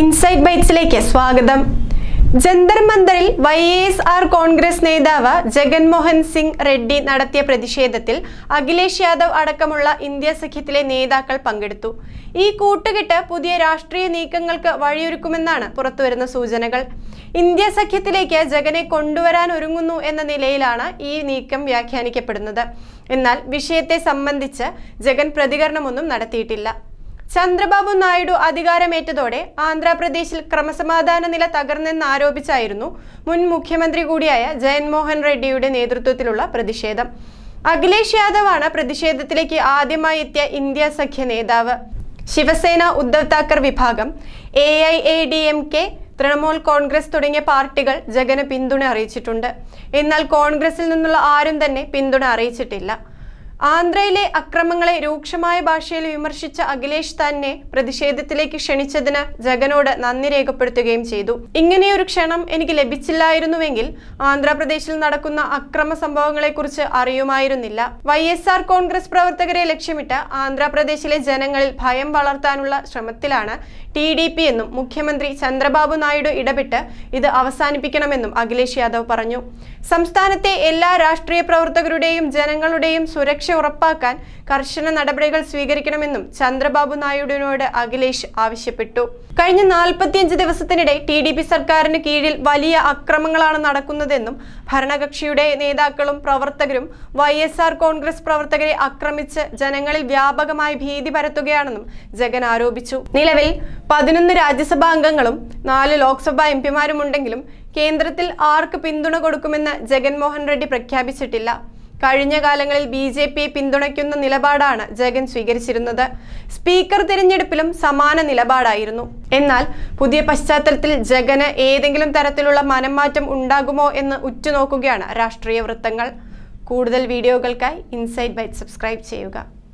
Insight ബൈറ്റ്സിലേക്ക് സ്വാഗതം. ജന്തർ മന്ദറിൽ വൈ എസ് ആർ കോൺഗ്രസ് നേതാവ് ജഗൻമോഹൻ സിംഗ് റെഡ്ഡി നടത്തിയ പ്രതിഷേധത്തിൽ അഖിലേഷ് യാദവ് അടക്കമുള്ള ഇന്ത്യ സഖ്യത്തിലെ നേതാക്കൾ പങ്കെടുത്തു. ഈ കൂട്ടുകെട്ട് പുതിയ രാഷ്ട്രീയ നീക്കങ്ങൾക്ക് വഴിയൊരുക്കുമെന്നാണ് പുറത്തുവരുന്ന സൂചനകൾ. ഇന്ത്യ സഖ്യത്തിലേക്ക് ജഗനെ കൊണ്ടുവരാൻ ഒരുങ്ങുന്നു എന്ന നിലയിലാണ് ഈ നീക്കം വ്യാഖ്യാനിക്കപ്പെടുന്നത്. എന്നാൽ വിഷയത്തെ സംബന്ധിച്ച് ജഗൻ പ്രതികരണമൊന്നും നടത്തിയിട്ടില്ല. ചന്ദ്രബാബു നായിഡു അധികാരമേറ്റതോടെ ആന്ധ്രാപ്രദേശിൽ ക്രമസമാധാന നില തകർന്നെന്നാരോപിച്ചായിരുന്നു മുൻ മുഖ്യമന്ത്രി കൂടിയായ ജയൻമോഹൻ റെഡ്ഡിയുടെ നേതൃത്വത്തിലുള്ള പ്രതിഷേധം. അഖിലേഷ് യാദവാണ് പ്രതിഷേധത്തിലേക്ക് ആദ്യമായി എത്തിയ ഇന്ത്യ സഖ്യ നേതാവ്. ശിവസേന ഉദ്ധവ് താക്കർ വിഭാഗം A I A D M K Trinamool Congress തുടങ്ങിയ പാർട്ടികൾ ജഗന് പിന്തുണ അറിയിച്ചിട്ടുണ്ട്. എന്നാൽ കോൺഗ്രസിൽ നിന്നുള്ള ആരും തന്നെ പിന്തുണ അറിയിച്ചിട്ടില്ല. ആന്ധ്രയിലെ അക്രമങ്ങളെ രൂക്ഷമായ ഭാഷയിൽ വിമർശിച്ച അഖിലേഷ് തന്നെ പ്രതിഷേധത്തിലേക്ക് ക്ഷണിച്ചതിന് ജഗനോട് നന്ദി രേഖപ്പെടുത്തുകയും ചെയ്തു. ഇങ്ങനെയൊരു ക്ഷണം എനിക്ക് ലഭിച്ചില്ലായിരുന്നുവെങ്കിൽ ആന്ധ്രാപ്രദേശിൽ നടക്കുന്ന അക്രമ സംഭവങ്ങളെക്കുറിച്ച് അറിയുമായിരുന്നില്ല. വൈ എസ് ആർ കോൺഗ്രസ് പ്രവർത്തകരെ ലക്ഷ്യമിട്ട് ആന്ധ്രാപ്രദേശിലെ ജനങ്ങളിൽ ഭയം വളർത്താനുള്ള ശ്രമത്തിലാണ് ടി ഡി പി എന്നും മുഖ്യമന്ത്രി ചന്ദ്രബാബു നായിഡു ഇടപെട്ട് ഇത് അവസാനിപ്പിക്കണമെന്നും അഖിലേഷ് യാദവ് പറഞ്ഞു. സംസ്ഥാനത്തെ എല്ലാ രാഷ്ട്രീയ പ്രവർത്തകരുടെയും ജനങ്ങളുടെയും സുരക്ഷ ഉറപ്പാക്കാൻ കർശന നടപടികൾ സ്വീകരിക്കണമെന്നും ചന്ദ്രബാബു നായിഡുവിനോട് അഖിലേഷ് ആവശ്യപ്പെട്ടു. കഴിഞ്ഞ നാൽപ്പത്തിയഞ്ച് ദിവസത്തിനിടെ ടി ഡി പി സർക്കാരിന് കീഴിൽ വലിയ അക്രമങ്ങളാണ് നടക്കുന്നതെന്നും ഭരണകക്ഷിയുടെ നേതാക്കളും പ്രവർത്തകരും വൈ എസ് ആർ കോൺഗ്രസ് പ്രവർത്തകരെ ആക്രമിച്ച് ജനങ്ങളിൽ വ്യാപകമായി ഭീതി പരത്തുകയാണെന്നും ജഗൻ ആരോപിച്ചു. നിലവിൽ പതിനൊന്ന് രാജ്യസഭാ അംഗങ്ങളും നാല് ലോക്സഭാ എം പിമാരുമുണ്ടെങ്കിലും കേന്ദ്രത്തിൽ ആർക്ക് പിന്തുണ കൊടുക്കുമെന്ന് ജഗൻമോഹൻ റെഡ്ഡി പ്രഖ്യാപിച്ചിട്ടില്ല. കഴിഞ്ഞ കാലങ്ങളിൽ ബി ജെ പിയെ പിന്തുണയ്ക്കുന്ന നിലപാടാണ് ജഗൻ സ്വീകരിച്ചിരുന്നത്. സ്പീക്കർ തിരഞ്ഞെടുപ്പിലും സമാന നിലപാടായിരുന്നു. എന്നാൽ പുതിയ പശ്ചാത്തലത്തിൽ ജഗന് ഏതെങ്കിലും തരത്തിലുള്ള മനംമാറ്റം ഉണ്ടാകുമോ എന്ന് ഉറ്റുനോക്കുകയാണ് രാഷ്ട്രീയ വൃത്തങ്ങൾ. കൂടുതൽ വീഡിയോകൾക്കായി ഇൻസൈറ്റ് ബൈറ്റ് സബ്സ്ക്രൈബ് ചെയ്യുക.